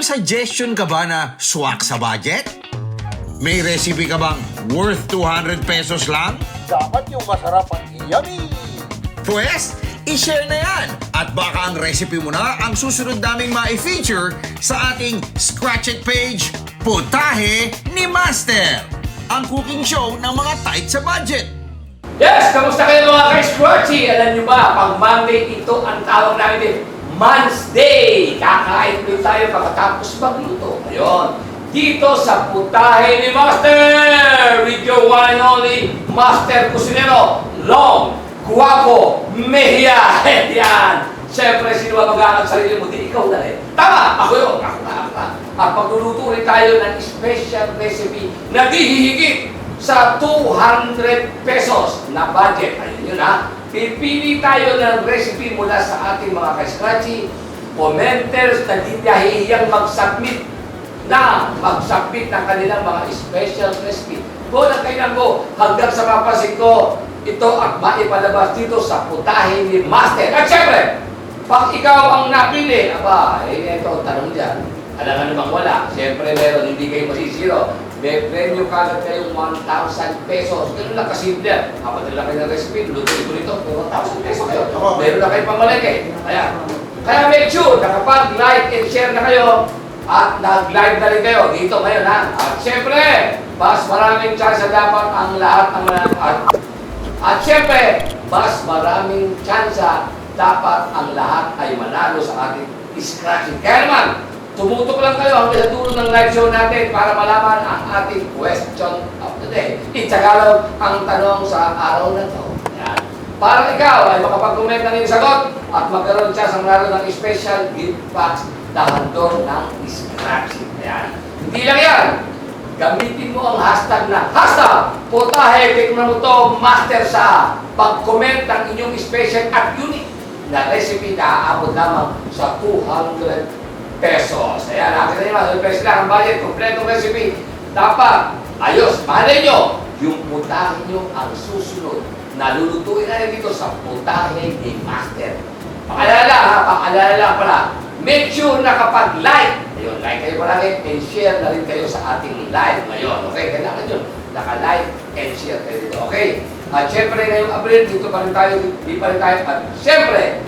May suggestion ka ba na swak sa budget? May recipe ka bang worth 200 pesos lang? Dapat yung masarap at yummy! Pwes, i-share na yan! At baka ang recipe mo na ang susunod naming ma-feature sa ating Scratch It page, Putahe ni Master! Ang cooking show ng mga tight sa budget. Yes! Kamusta kayo mga ka-squatchy? Alam nyo ba, pag Monday, ito ang tawag namin din, Man's Day! Kakain ulit tayo pagkatapos magluto. Ngayon, dito sa putahe ni Master! With your one and only Master Cusinero, Long, Guapo, Mejia! Yan! Siyempre, sino ba mag sa sarili mo? Di ikaw na rin. Tama! Ako yun! Ako na, ako na. At pagluluto rin tayo ng special recipe na di hihigit sa 200 pesos na budget. Ayun yun ha. Pipili tayo ng recipe mula sa ating mga ka-scratchy, commenters na di nahihiyang mag-submit na mag-submit ng kanilang mga special recipe. Go na ng go hanggang sa mapasin ko ito at maipalabas dito sa putahe ni Master. At syempre, pag ikaw ang napili, aba, eh, ito ang tanong dyan. Alam nga namang wala. Siyempre, meron, hindi kayo masisiro. May premyo kagad kayong 1,000 pesos. Ganun lang kasimple. Kapadala kayo ng recipe, lutuin ko nito, may 1,000 pesos kayo. Meron na kayo pamalengke. Kaya, kaya make sure na kapag like and share na kayo, at nag-live na rin kayo dito ngayon ha. At syempre, mas maraming chance dapat ang lahat ng mga... At, at syempre, mas maraming chance dapat ang lahat ay manalo sa ating scratching. Kaya naman, tumutok lang kayo hanggang sa dulo ng live show natin para malaman ang ating question of the day. In Tagalog, ang tanong sa araw na to. Yan. Para ikaw ay makapag-comment ng sagot at magkaroon siya sa manalo ng special gift box na handog ng scratching. Yan. Hindi lang yan. Gamitin mo ang hashtag na hashtag Potahe, tikman mo to master sa pag-comment ng inyong special at unique na recipe na aabot lamang sa 200 pesos. Ayan, nakita niyo, 100 pesos lang ang budget, kompletong recipe. Dapat, ayos, mahalin nyo, yung putahe nyo ang susunod na lulutuin na rin dito sa putahe ni Master. Paalala ha, paalala lang pala. Make sure na kapag like, ayun, like kayo palagi, and share na rin kayo sa ating live ngayon. Okay, kailangan yun. Naka-like and share kayo dito. Okay? At syempre, ngayong Abril, dito pa rin tayo, hindi pa rin tayo. At syempre,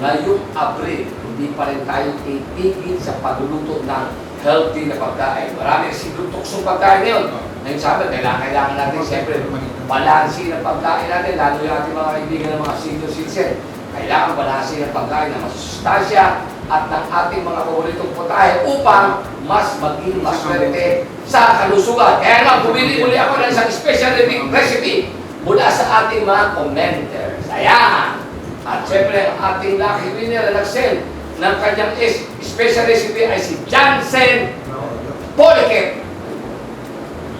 ngayong Abril, hindi pa rin tayo titigil sa pagluluto ng healthy na pagkain. Marami tuksong pagkain ngayon. Ngayon sabi, kailangan, kailangan natin siyempre balansi ng pagkain natin, lalo yung ating mga kaibigan ng mga senior citizen. Kailangan balansi ng pagkain na masustansya at ng ating mga paboritong putahe upang mas maging maswerte sa kalusugan. Kaya naman, pumili muli ako ng isang special recipe mula sa ating mga commenters. Ayan! At syempre, ang ating lucky winner na nag-send ng kanyang special recipe ay si Jansen Polikit.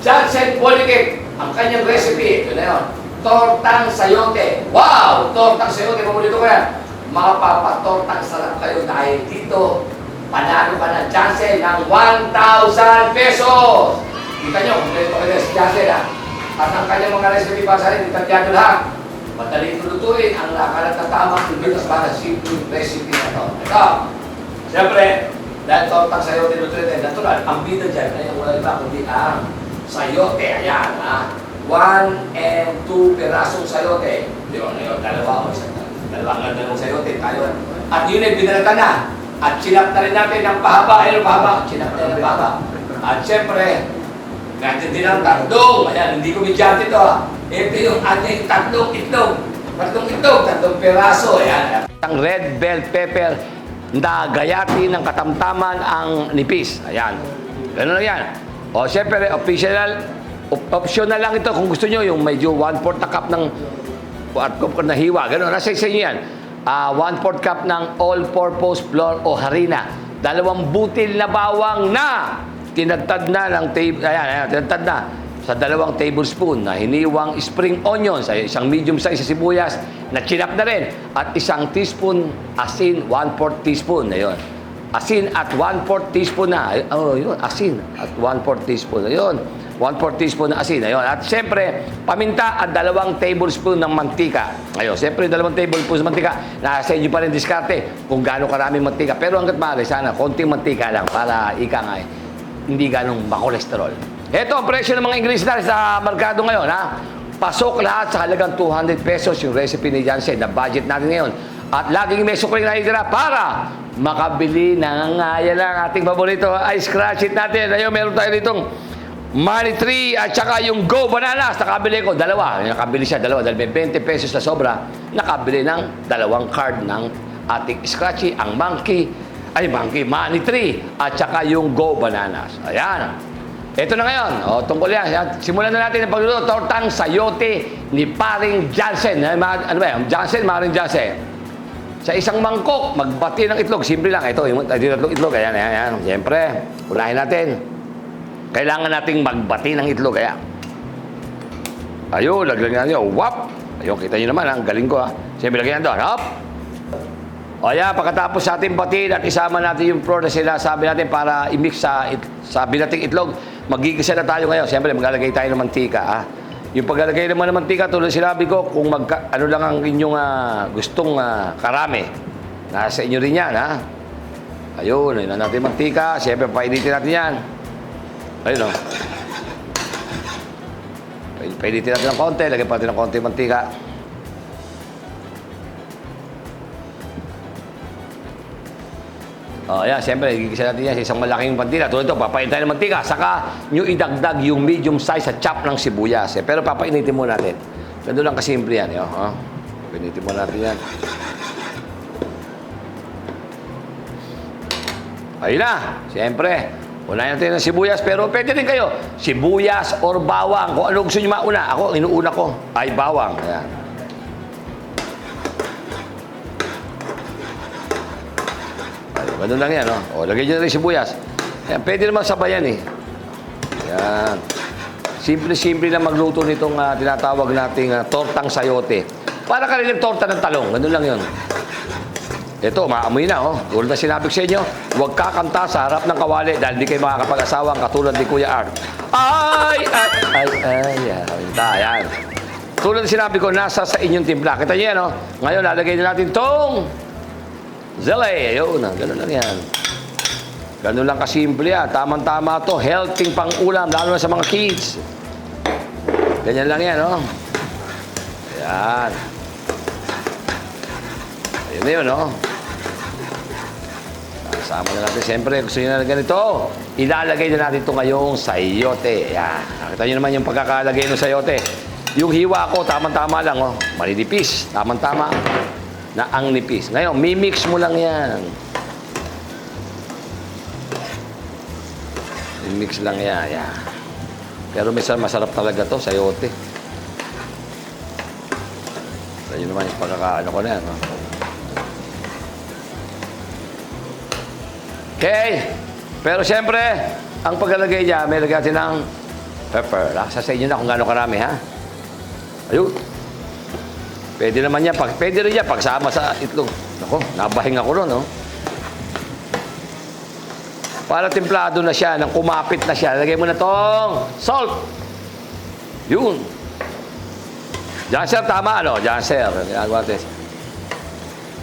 Jansen Polikit, ang kanyang recipe, ito na yun, tortang sayote. Wow! Tortang sayote, pamulito ko yan. Mapapatortang sarap kayo dahil dito, panalo ka ng Jansen ng 1,000 pesos. Kita nyo, kompleto kayo si Jansen ha. At ang kanyang mga recipe pa sa rin, itatyado lahat. Madaling tulutuin ang nakalat na tamang ingredients para sa simple recipe na ito. Ito, siyempre, dahil tortang sayote nutrient natural, ang bida dyan ay wala iba kundi ang sayote. Ayan, ha? One and two pirasong sayote. Di ba, ngayon, dalawa o isang dalawang ganda ng sayote. Tayo. At yun ay binalata na. At sinap na rin natin ng pahaba. Ayun, pahaba. Sinap na rin ng pahaba. At siyempre, Ganyan din ang tatlong. Ayan, hindi ko medyante ito ha. Ito yung ating tatlong itlog. Tatlong itlog, tatlong peraso. Ayan. Ang red bell pepper na gayati ng katamtaman ang nipis. Ayan. Ganun lang yan. O, syempre, op- optional lang ito kung gusto nyo, yung medyo 1-4 na cup ng at cup na hiwa. Ganun, nasa sa inyo yan. Ah, 1-4 cup ng all-purpose flour o harina. Dalawang butil na bawang na tinagtad na ng table, ayan, ayan, tinagtad na sa dalawang tablespoon na hiniwang spring onions, ay isang medium size sibuyas na chinap na rin at isang teaspoon asin, 1/4 teaspoon, ayun. Asin at 1/4 teaspoon na. Oh, yun, asin at 1/4 teaspoon. Ayun. 1/4 teaspoon ng asin. Ayun. At siyempre, paminta at dalawang tablespoon ng mantika. Ayun, siyempre, dalawang tablespoon ng mantika. Nasa inyo pa rin diskarte kung gaano karaming mantika. Pero hanggat maaari, sana, konting mantika lang para ika nga, eh, hindi ganong makolesterol. Ito ang presyo ng mga natin sa merkado ngayon, ha? Pasok lahat sa halagang 200 pesos yung recipe ni Jansen na budget natin ngayon. At laging may sukling na itira para makabili ng yan lang ating paborito, ay scratch it natin. Ayun, meron tayo ditong Money Tree at saka yung Go Bananas. Nakabili ko, dalawa. Nakabili siya, dalawa. Dahil may 20 pesos na sobra, nakabili ng dalawang card ng ating Scratchy, ang Monkey, ay Monkey, Money Tree, at saka yung Go Bananas. Ayan. Ito na ngayon. O, tungkol yan. Simulan na natin ang pagluluto. Tortang sayote ni Paring. Ay, ma- Ano ba yan? Jansen, Maring Jansen. Sa isang mangkok, magbati ng itlog. Simple lang. Ito, yung tatlong itlog. Ayan, ayan, ayan. Siyempre, unahin natin. Kailangan nating magbati ng itlog. Ayan. Ayun, lagyan natin. Wap! Ayun, kita nyo naman. Ang galing ko. Ha? Siyempre, lagyan doon. Hop! O yan, pagkatapos sa ating batiin at isama natin yung flour na sila sabi natin para i-mix sa, it, sa binating itlog, magigisa na tayo ngayon. Siyempre, maglalagay tayo ng mantika. Ha? Yung paglalagay naman ng mantika, tulad sinabi ko, kung magka, ano lang ang inyong ah, gustong ah, karami, nasa inyo rin yan. Ha? Ayun, ayun na natin mantika. Siyempre, painitin natin yan. Ayun o. Painitin natin ng konti, lagyan pa natin ng konti mantika. Oh, yan, siyempre, gigisa natin yan sa isang malaking mantika. Tulad ito, papain tayo ng mantika. Saka, nyo idagdag yung medium size sa chop ng sibuyas. Eh. Pero papainitin mo natin. Ganun lang kasimple yan. Eh, oh. Painitin mo natin yan. Ayun na, siyempre. Unahin natin ng sibuyas, pero pwede rin kayo. Sibuyas or bawang. Kung ano gusto nyo mauna. Ako, inuuna ko. Ay, bawang. Ayan. Ganun lang yan, oh. O, lagay nyo na rin sibuyas. Ayan, pwede naman sabayan, eh. Ayan. Simple-simple na magluto nitong ah, tinatawag nating ah, tortang sayote. Para ka rin torta ng talong. Ganun lang yun. Ito, maamoy na, oh. Tulad na sinabi sa inyo, huwag kakanta sa harap ng kawali dahil di kayo makakapag-asawang katulad ni Kuya Art. Ay, ay, ay, ay, ay, ayan. Tulad na sinabi ko, nasa sa inyong timpla. Kita niyo yan, oh. Ngayon, lalagay na natin tong Zele, ayun, ah, ganun lang yan. Ganun lang kasimple yan. Tamang-tama to. Healthy pang ulam, lalo na sa mga kids. Ganyan lang yan, oh. Ayan. Ayun na yun, oh. Kasama na natin. Siyempre, gusto nyo na ganito. Ilalagay na natin ito ngayong sayote. Ayan. Nakita nyo naman yung pagkakalagay ng sayote. Yung hiwa ko, tamang-tama lang, oh. Maninipis. Tamang-tama. Na ang nipis. Ngayon, mimix mo lang yan. Mimix lang yan. Ayan. Pero minsan masarap talaga to, sayote. Ayun naman yung pagkakaano ko na yan. Okay. Pero siyempre, ang paglalagay niya, may lagay ng pepper. Lasa sa inyo na kung gaano karami, ha? Ayun. Pwede naman yan. Pag, pwede rin yan pagsama sa itlog. Ako, nabahing ako ron, no? Para templado na siya, nang kumapit na siya, lagay mo na tong salt. Yun. Janser, tama, ano? Janser.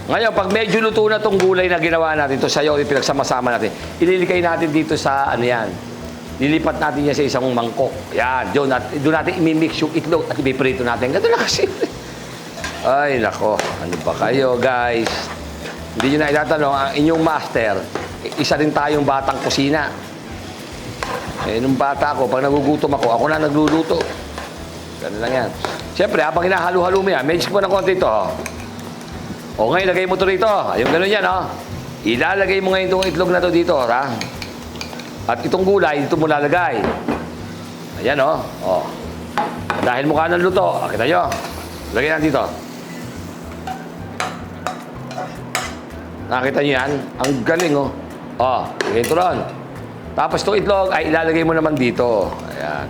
Ngayon, pag medyo luto na itong gulay na ginawa natin, ito sayo, pinagsama-sama natin, ililikay natin dito sa, ano yan, lilipat natin yan sa isang mangkok. Yan, doon doon natin imimix yung itlog at ipiprito natin. Ganito lang kasi. Ay, nako, ano ba kayo, guys? Hindi nyo na itatanong, ang inyong master, isa rin tayong batang kusina. Eh, nung bata ako, pag nagugutom ako, ako na nagluluto. Ganun lang yan. Siyempre, habang hinahalo-halo mo yan, medyo mo ng konti ito. oh. O ngayon, lagay mo ito rito. Ayun, ganun yan, oh. Ilalagay mo ngayon itong itlog na to dito, ha? At itong gulay, dito mo lalagay. Ayan, oh. oh. Dahil mukha ng luto, kita nyo. Lagay yan dito. Nakita nyo yan? Ang galing, oh. Oh, lagay ito ron. Tapos itong itlog ay ilalagay mo naman dito. Ayan.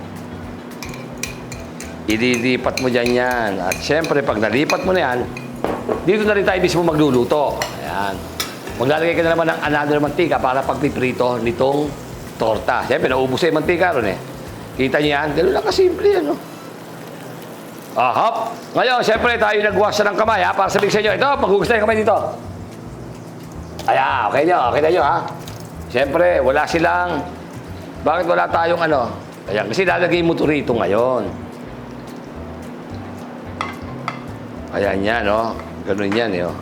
Ililipat mo dyan yan. At syempre, pag nalipat mo na yan, dito na rin tayo mismo magluluto. Ayan. Maglalagay ka na naman ng another mantika para pagpiprito nitong torta. Siyempre, naubos sa yung mantika ron eh. Kita niyo yan? Ganun lang kasimple yan, no? Ah, hop. Ngayon, siyempre, tayo nagwash ng kamay, ha? Para sabihin sa inyo, ito, maghugas tayo ng kamay dito. Ayan, okay nyo, kita nyo, ha? Siyempre, wala silang... Bakit wala tayong ano? Ayan, kasi lalagay mo ito rito ngayon. Ayan yan, no? Ganun yan, eh, oh.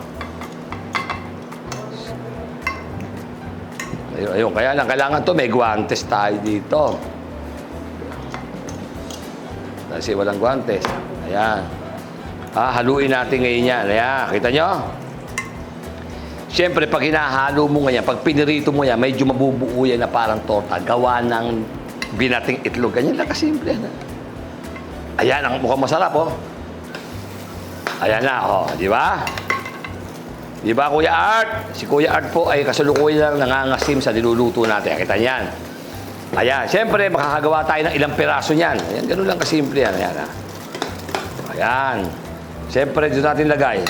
Ayun, ayun, kaya lang, kailangan to may guantes tayo dito. Kasi walang guantes. Ayan. Ah, haluin natin ngayon yan. Ayan, kita nyo? Siyempre, pag hinahalo mo ganyan, pag pinirito mo yan, medyo mabubuo yan na parang torta. Gawa ng binating itlog. Ganyan lang kasimple. Yan. Ayan, ang mukhang masarap, oh. Ayan na, oh. Di ba? Di ba, Kuya Art? Si Kuya Art po ay kasalukuyan lang nangangasim sa niluluto natin. Kita niyan. Ayan, siyempre, makakagawa tayo ng ilang piraso niyan. Ayan, ganun lang kasimple yan. Ayan, ah. Ayan. Siyempre, dito natin lagay.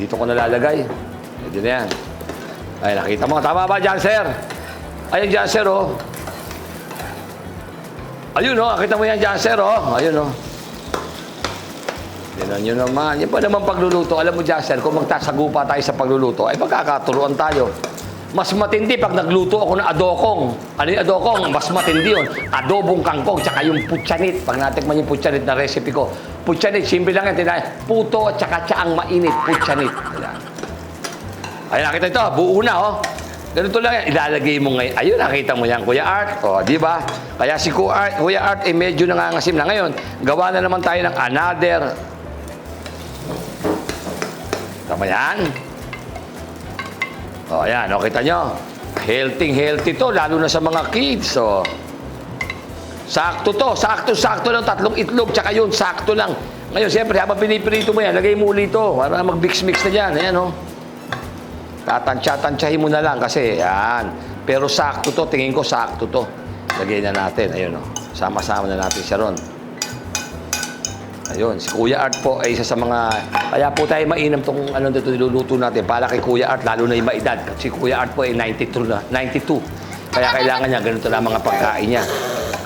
Dito ko nalalagay. Pwede na yan. Ay, nakita mo. Tama ba, Janser? Ayun, Janser, oh. Ayun, oh. Nakita mo yan, Janser, oh. Ayun, oh. Tignan nyo naman. Yan pa naman pagluluto. Alam mo, Janser, kung magtasagupa tayo sa pagluluto, ay magkakaturuan tayo. Mas matindi pag nagluto ako ng adokong. Ano yung adokong? Mas matindi yun. Adobong kangkong, tsaka yung putsanit. Pag natikman yung putsanit na recipe ko. Putsanit, simple lang yan. Tinay, puto at tsaka tsaang mainit. Putsanit. Ayan. Nakita ito. Buo na, oh. Ganito lang yan. Ilalagay mo ngayon. Ayun, nakita mo yan, Kuya Art. O, di ba? Kaya si Kuya Art, Kuya Art, eh, medyo nangangasim na ngayon. Gawa na naman tayo ng another. Tama yan? O, ayan. O, kita nyo. Healthy, healthy to. Lalo na sa mga kids. O. Sakto to. Sakto-sakto lang. Tatlong itlog. Tsaka yun, sakto lang. Ngayon, siyempre, habang pinipirito mo yan, lagay mo ulit to. Para mag-mix-mix na dyan. Ayan, o. Tatansya-tansyahin mo na lang kasi, yan. Pero sakto to, tingin ko sakto to. Lagay na natin, ayun o. Sama-sama na natin siya ron. Ayun, si Kuya Art po ay isa sa mga... Kaya po tayo mainam tong ano dito niluluto natin para kay Kuya Art, lalo na yung maedad. Si Kuya Art po ay 92 na, 92. Kaya kailangan niya, ganito na mga pagkain niya.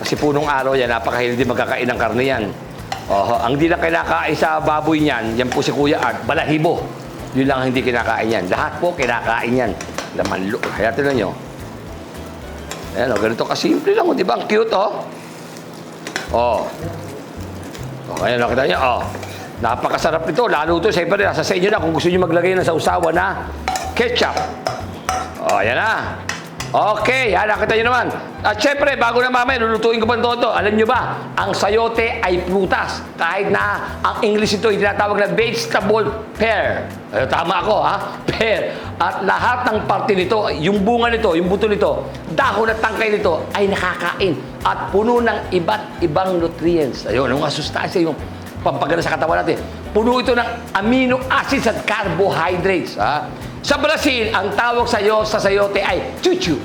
Kasi punong araw yan, napakahildi magkakain ng karne yan. Oho, ang di lang kinakain sa baboy niyan, yan po si Kuya Art, balahibo. Yun lang ang hindi kinakain yan. Lahat po kinakain yan. Laman lo. Kaya tinan nyo. Ayan o, ganito kasimple lang o, di ba? Ang cute o. Oh. Oh, ayan, nakita niyo, oh. Napakasarap nito. Lalo ito, siyempre, nasa sa inyo na kung gusto niyo maglagay na sa usawa na ketchup. Oh, ayan na. Okay, yan, nakita niyo naman. At siyempre, bago na mamaya, lulutuin ko pa ito. ito. Alam niyo ba, ang sayote ay prutas. Kahit na ang English ito, ay tinatawag na vegetable pear. Ay, tama ako, ha? Pear. At lahat ng parte nito, yung bunga nito, yung buto nito, dahon at tangkay nito, ay nakakain. At puno ng iba't ibang nutrients. Ayun, ang mga yung pampagana sa katawan natin. Puno ito ng amino acids at carbohydrates. Ha? Sa Brazil, ang tawag sa iyo sa sayote ay chuchu.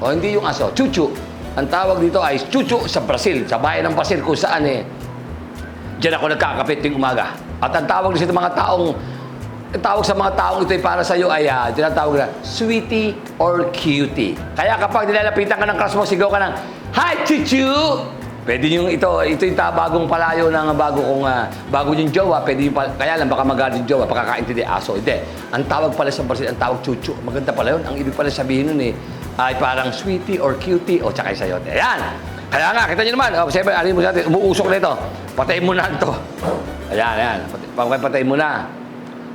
O hindi yung aso, chuchu. Ang tawag dito ay chuchu sa Brazil, sa bayan ng Brazil kung saan eh. Diyan ako nagkakapit tuwing umaga. At ang tawag sa mga taong ang tawag sa mga taong ito ay para sa iyo ay uh, tinatawag na sweetie or cutie. Kaya kapag nilalapitan ka ng crush mo, sigaw ka ng, Hi, Chuchu! Pwede yung ito, ito yung bagong palayo ng bago kong, ah, bago yung jowa, pwede yung, kaya lang baka magalit yung jowa, pagkakaintindi aso. Hindi. Ang tawag pala sa Brazil, ang tawag chuchu. Maganda pala yun. Ang ibig pala sabihin nun eh, ay parang sweetie or cutie o tsaka sayote. Ayan. Kaya nga, kita nyo naman. Oh, siyempre, ano mo natin, umuusok na ito. Patayin mo na ito. Ayan, ayan. Pati- Patayin mo na.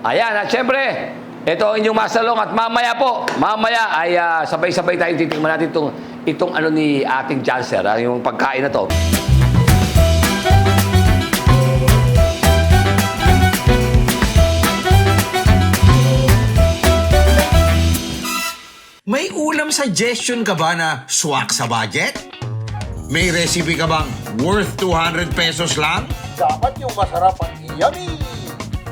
Ayan, at siyempre, ito ang inyong masalong at mamaya po, mamaya ay ah, sabay-sabay tayong titingnan natin itong, itong ano ni ating Janser, ah, yung pagkain na to. May ulam suggestion ka ba na swak sa budget? May recipe ka bang worth 200 pesos lang? Dapat yung masarap at yummy!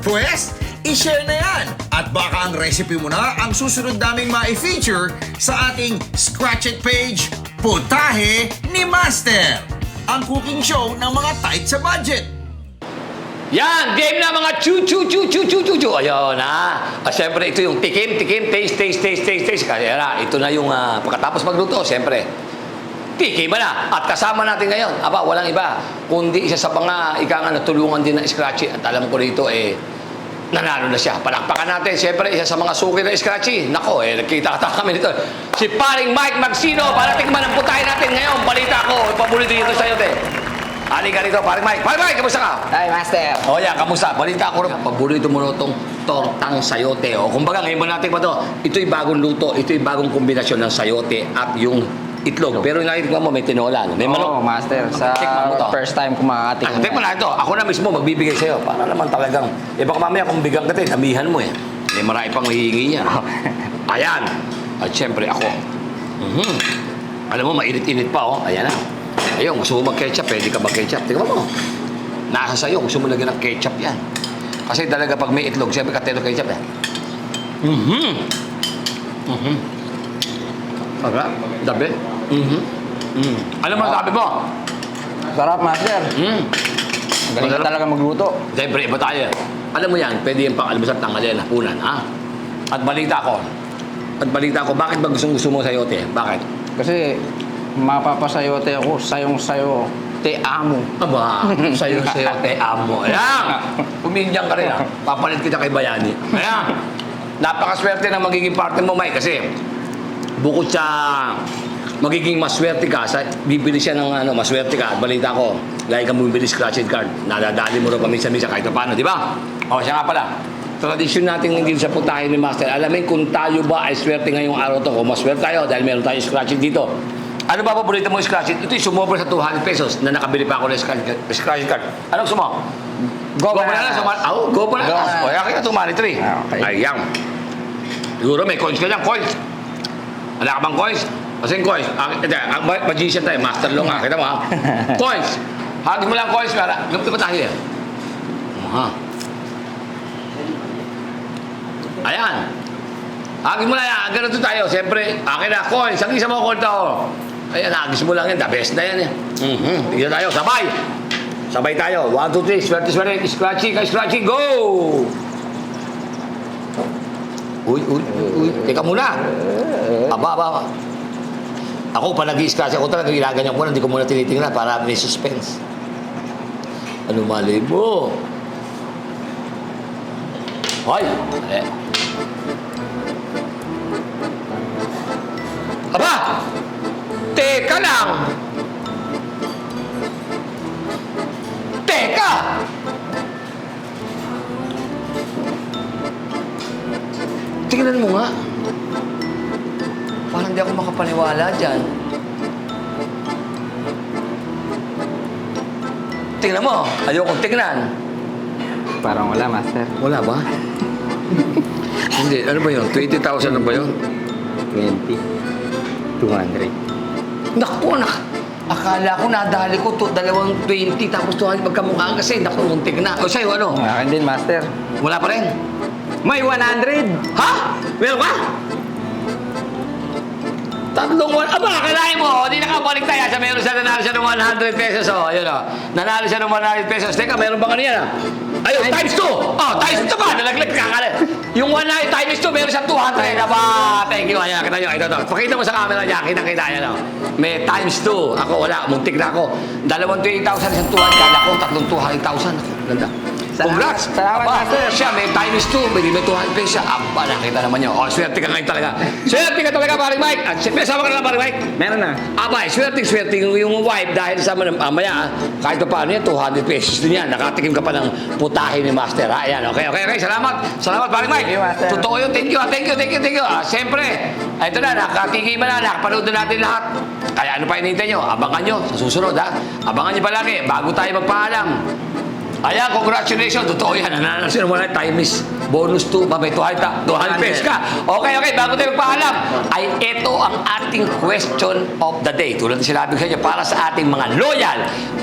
Pwes, i-share na yan! At baka ang recipe mo na ang susunod naming ma-feature sa ating Scratch It page, Putahe ni Master! Ang cooking show ng mga tight sa budget. Yan! Game na mga chu chu chu chu chu chu chu. Ayun na. Ah, siyempre, ito yung tikim, tikim, taste, taste, taste, taste, taste. Kaya na, ito na yung ah, pagkatapos magluto, siyempre. Tiki ba na? At kasama natin ngayon, aba, walang iba, kundi isa sa mga ika nga natulungan din ng Scratchy. At alam ko rito, eh, nanalo na siya. Palakpakan natin. Siyempre, isa sa mga suki ng Scratchy. Nako, eh, nagkita kami nito. Si paring Mike Magsino, para tikman ang putahin natin ngayon. Balita ko, paborito dito sa'yo, te. Ali ka rito, paring Mike. Paring Mike, kamusta ka? Ay, Master. O yan, kamusta? Balita ko rin, paborito mo itong tortang sayote. O kumbaga, ngayon ba natin pa to? Ito'y bagong luto, ito'y bagong kombinasyon ng sayote at yung itlog. Pero nakikita mo, may tinola. no? May Oo, manok. Master. Sa Tikman mo to. first time ko Ah, makakatikman. tikman na ito. Ako na mismo magbibigay sa'yo. Para naman talagang, eh baka mamaya kung bigyan ka tayo, damihan mo eh. May marami pang hihingi yan. Ayan. At syempre ako. Mhm. Alam mo, mainit-init pa oh. Ayan na. Ayun, gusto mo mag-ketchup, pwede ka mag-ketchup. Tingnan mo. Nasa sa'yo, gusto mo lagyan ng ketchup yan. Kasi talaga pag may itlog, siyempre katero ketchup yan. Mhm. Mhm. Sarap. Dabi. Mhm. Mhm. Alam mo, sabi mo? Sarap, Master. Mhm. Galing ka Masarap. talaga magluto. Siyempre, iba tayo. eh. Alam mo yan, pwede yung pang almusal tanghalian, hapunan, ha? At balita ko, at balita ko, bakit ba gustong gusto mo sa yote? Bakit? Kasi mapapasayote ako, sayong-sayo. Te amo. Aba, sa'yo, sa'yo, te amo. Ayan! Pumindyang ka rin, ha? Papalit kita kay Bayani. Ayan! Napakaswerte ng magiging partner mo, Mike, kasi bukod sa magiging maswerte ka, sa, bibili siya ng ano, maswerte ka, at balita ko, lagi ka bumibili scratch card, nadadali mo rin paminsan-minsan kahit pa paano, di ba? O, siya nga pala, tradisyon natin hindi sa putahin ni Master. Alamin kung tayo ba ay swerte ngayong araw to, o maswerte tayo dahil meron tayong scratch dito. Ano ba paborito mo scratch it? Ito yung sumobra sa 200 pesos na nakabili pa ako ng scratch scratch card. Anong gusto mo? Go, Go bananas. bananas. Oh, go bananas. Go bananas. O, kaya tumali three. Ah, okay. Ayan. Siguro may coins ka dyan, coins. Wala ka bang coins? Kasi coins. Ah, ito, ma- magician tayo, master long ah. Kita mo ha? coins. Hagin mo lang coins para. Gamit ba tayo eh? Ha? Ayan. Hagin mo lang yan. Ganito tayo. Siyempre, akin na, coins. Ang isa mo, kolta ko. Ayan, hagis mo lang yan. The best na yan eh. Mhm. Tignan tayo. Sabay. Sabay tayo. One, two, three. Swerte, swerte. Scratchy, kay scratchy. Go! Uy, uy, uy, uy. Teka muna. Aba, aba, aba. Ako, pa nag-i-scratch ako talaga, ginaganyan ko na, hindi ko muna tinitingnan para may suspense. Ano mali mo? Hoy! Eh. Aba! Teka lang! Teka! Tingnan mo nga. Makapaniwala dyan. Tingnan mo. Ayokong tingnan. Parang wala, Master. Wala ba? Hindi. Ano ba yun? 20,000 na ba yun? 20. 200. Naku, nak. Akala ko nadali ko to, dalawang 20 tapos 200 magkamukha kasi naku, muntik na. O sa'yo, ano? Akin din, Master. Wala pa rin. May 100! Ha? Meron ka? Tatlong one. Aba, akalain mo, di nakabalik tayo. Sa meron siya, nanalo siya ng 100 pesos. Oh, ayun oh. Nanalo siya ng 100 pesos. Teka, meron ba kanina? Ayun, times 2. Oh, times 2 ba? Nalaglag ka kala. Yung 100 times 2, meron siyang 200. Aba, thank you. Ayan, kita nyo. Ito, ito. Pakita mo sa camera niya. Kita-kita yan. Oh. May times 2. Ako, wala. Muntik na ako. Dalawang 20,000, isang 200. Kala ko, tatlong 200,000. Ganda. Congrats! Salamat, Aba, Master. Siya, may times 2. May, 200 pesos siya. Aba, nakita naman nyo. Oh, swerte ka ngayon talaga. Swerte ka talaga, paring Mike. At may sama ka na, paring Mike. Meron na. Abay, swerte, swerte yung, yung wife dahil sa mga mamaya, ah, kahit pa paano yan, 200 pesos din yan. Nakatikim ka pa ng putahe ni Master. Ha? Ayan, okay, okay, okay. Salamat. Salamat, paring Mike. Thank you, Master. Totoo yun. Thank you, ah. thank you, thank you, thank you. Ah, Siyempre, ito na, nakatikim na, nakapanood na natin lahat. Kaya ano pa hinihintay nyo? Abangan nyo sa susunod, ha? Abangan nyo palagi, bago tayo magpaalam. Ayan, congratulations. Totoo yan. Nananalo sila mo na time is bonus to. Babay, 200 200 pesos ka. Okay, okay. Bago tayo magpaalam, ay ito ang ating question of the day. Tulad ng sinabi ko sa para sa ating mga loyal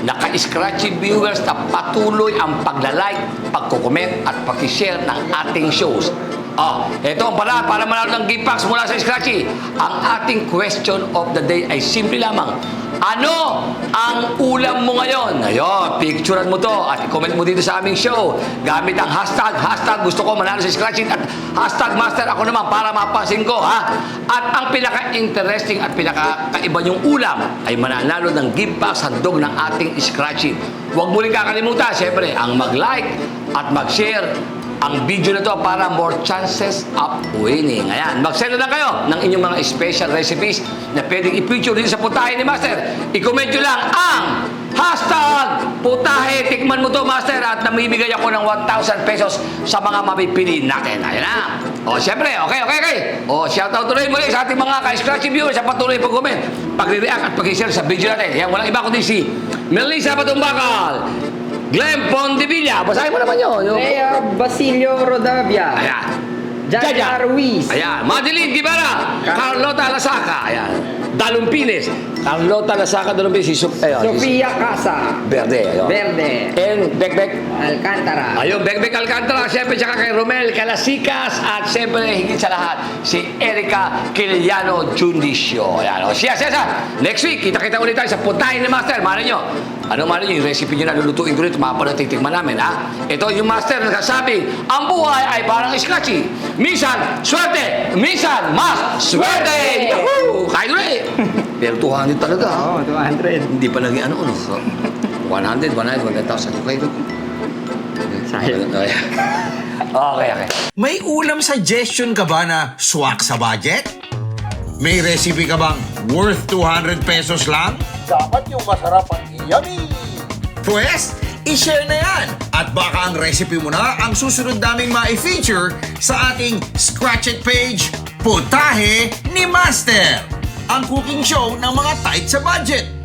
na ka-scratchy viewers na patuloy ang pagla-like, pagkukomment at pag-share ng ating shows. Oh, ito pala, para manalo ng gift packs mula sa Scratchy. Ang ating question of the day ay simple lamang. Ano ang ulam mo ngayon? Ngayon, picturean mo to at i-comment mo dito sa aming show. Gamit ang hashtag, hashtag gusto ko manalo sa Scratchy at hashtag master ako naman para mapasin ko, ha? At ang pinaka-interesting at pinaka-kaiba yung ulam ay mananalo ng gift packs handog ng ating Scratchy. Huwag mo rin kakalimutan, syempre, ang mag-like at mag-share ang video na to para more chances of winning. Ayan, mag-send na kayo ng inyong mga special recipes na pwedeng i-feature dito sa putahe ni Master. I-comment nyo lang ang hashtag putahe. Tikman mo to, Master, at namibigay ako ng 1,000 pesos sa mga mapipili natin. Ayan na. O, syempre, okay, okay, okay. O, shoutout tuloy muli sa ating mga ka-scratchy viewers sa patuloy pag-comment, pag-react at pag-share sa video natin. Yan, walang iba kundi si Melissa Patumbakal, Glenn Pondevilla. Basahin mo naman yun. Yung- Mayor Basilio Rodavia. Ayan. Jaja Ruiz. Ayan. Madeline Guevara. Carlota Lasaca. Ayan. Dalumpines. Carlota Lasaca Dalumpines. Si Sup- ayan, si Sofia Casa. Verde. Ayan. Verde. And Bekbek. Alcantara. Ayun, Bekbek Alcantara. Siyempre, tsaka kay Romel Calasikas. At siyempre, higit sa lahat, si Erika Kiliano Jundicio. Ayan. O, siya, siya, siya. Next week, kita-kita ulit tayo sa puntahin ni Master. Malay nyo. Ano nyo, yung recipe nyo na lulutuin ko rito, mga pala titikman namin, ha? Ito yung Master nagsasabi, ang buhay ay parang scratchy. Minsan, swerte. Minsan, mas swerte. Pero 200 talaga? Oo, 200. Hindi pa lagi ano, ano. So, 100, 100, 100,000. Okay, Sayang. Okay, okay. May ulam suggestion ka ba na swak sa budget? May recipe ka bang worth 200 pesos lang? Dapat yung masarap at yummy! Pwes, i-share na yan! At baka ang recipe mo na ang susunod naming ma-feature sa ating Scratch It page, Putahe ni Master! Ang cooking show ng mga tight sa budget.